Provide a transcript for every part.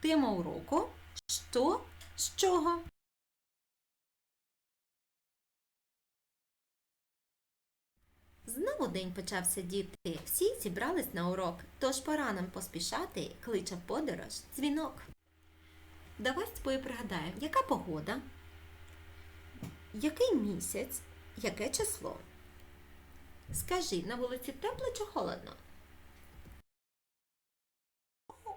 Тема уроку що з чого? Знову день почався діти. Всі зібрались на урок, тож пора нам поспішати, кличе подорож дзвінок. Давай з тобою пригадаємо, яка погода, який місяць, яке число. Скажи, на вулиці тепло чи холодно?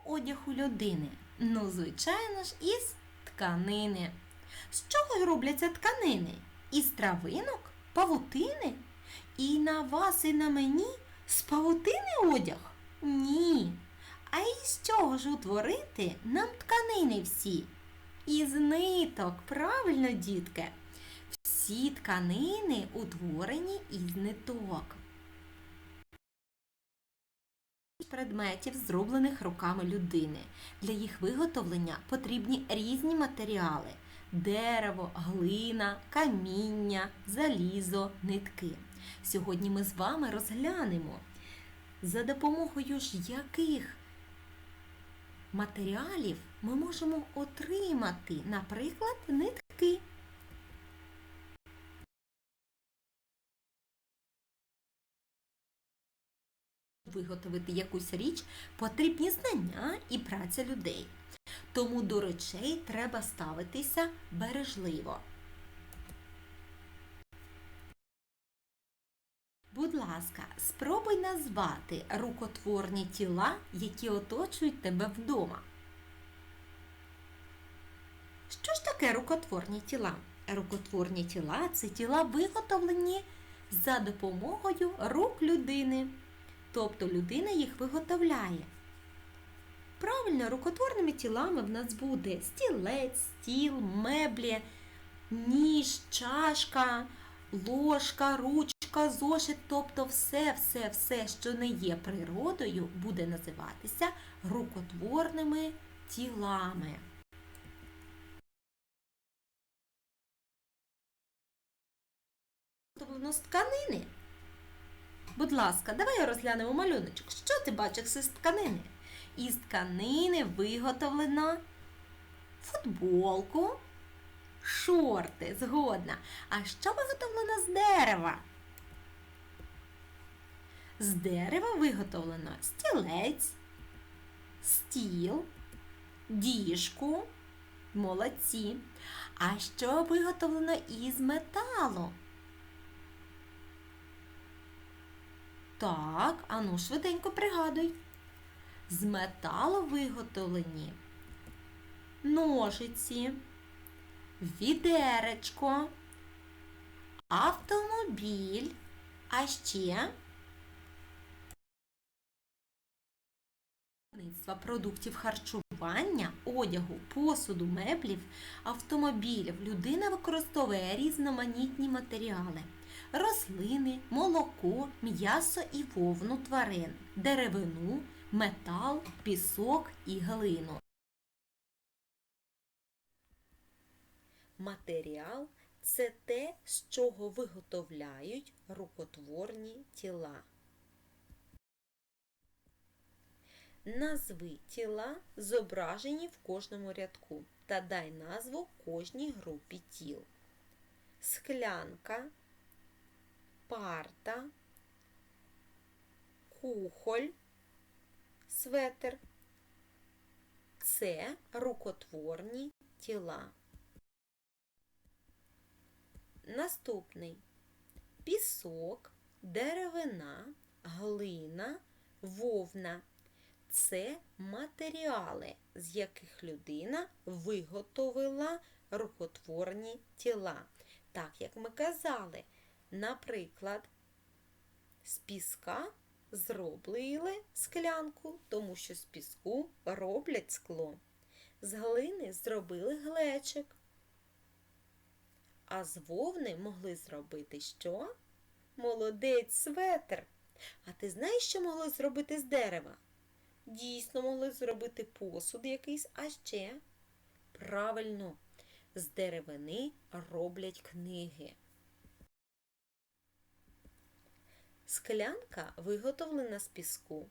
Одяг у людини. Ну, звичайно ж, із тканини. З чого робляться тканини? Із травинок, павутини? І на вас, і на мені з павутини одяг? Ні. А із чого ж утворити нам тканини всі? Із ниток, правильно, дітки. Всі тканини утворені із ниток. Предметів, зроблених руками людини. Для їх виготовлення потрібні різні матеріали: дерево, глина, каміння, залізо, нитки. Сьогодні ми з вами розглянемо, за допомогою ж яких матеріалів ми можемо отримати, наприклад, нитки. Виготовити якусь річ потрібні знання і праця людей. Тому до речей треба ставитися бережливо. Будь ласка, спробуй назвати рукотворні тіла, які оточують тебе вдома. Що ж таке рукотворні тіла? Рукотворні тіла це тіла виготовлені за допомогою рук людини. Тобто людина їх виготовляє. Правильно, рукотворними тілами в нас буде стілець, стіл, меблі, ніж, чашка, ложка, ручка, зошит, тобто все-все-все, що не є природою, буде називатися рукотворними тілами. З тканини. Будь ласка, давай розглянемо малюночок. Що ти бачиш з тканини? Із тканини виготовлено футболку, шорти, згодна. А що виготовлено з дерева? З дерева виготовлено стілець, стіл, діжку, молодці. А що виготовлено із металу? Так, ану швиденько пригадуй. З металу виготовлені ножиці, відеречко, автомобіль, а ще виробництва продуктів харчування, одягу, посуду, меблів, автомобілів. Людина використовує різноманітні матеріали рослини, молоко, м'ясо і вовну тварин, деревину, метал, пісок і глину. Матеріал це те, з чого виготовляють рукотворні тіла. Назви тіла, зображені в кожному рядку, та дай назву кожній групі тіл. Склянка, парта, кухоль, светр. Це рукотворні тіла. Наступний пісок, деревина, глина, вовна. Це матеріали, з яких людина виготовила рукотворні тіла. Так, як ми казали, наприклад, з піска зробили склянку, тому що з піску роблять скло. З глини зробили глечик. А з вовни могли зробити що? Молодець светр. А ти знаєш, що могли зробити з дерева? Дійсно могли зробити посуд якийсь, а ще правильно, з деревини роблять книги. Склянка виготовлена з піску,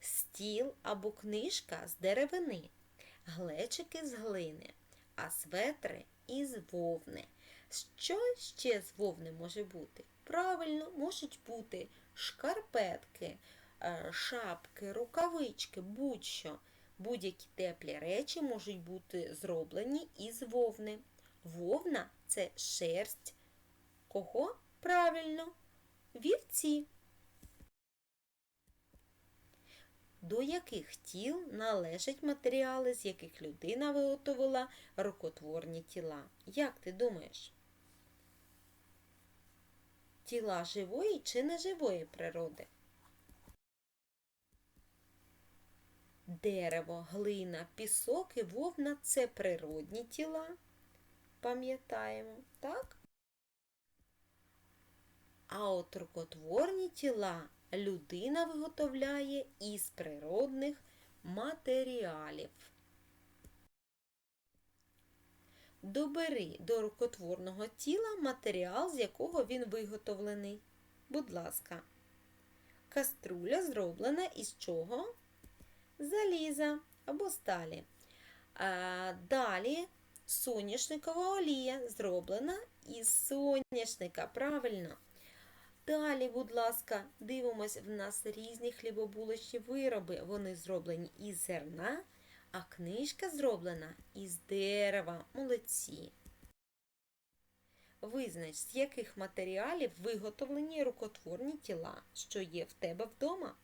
стіл або книжка з деревини, глечики з глини, а светри із вовни. Що ще з вовни може бути? Правильно, можуть бути шкарпетки, шапки, рукавички, будь-що. Будь-які теплі речі можуть бути зроблені із вовни. Вовна це шерсть. Кого? Правильно, вівці. До яких тіл належать матеріали, з яких людина виготовила рукотворні тіла? Як ти думаєш? Тіла живої чи неживої природи? Дерево, глина, пісок і вовна це природні тіла. Пам'ятаємо, так? А от рукотворні тіла людина виготовляє із природних матеріалів. Добери до рукотворного тіла матеріал, з якого він виготовлений. Будь ласка. Каструля зроблена із чого? Заліза або сталі. Далі соняшникова олія зроблена із соняшника. Правильно. Далі, будь ласка, дивимось, в нас різні хлібобулочні вироби. Вони зроблені із зерна, а книжка зроблена із дерева. Молодці. Визнач, з яких матеріалів виготовлені рукотворні тіла, що є в тебе вдома.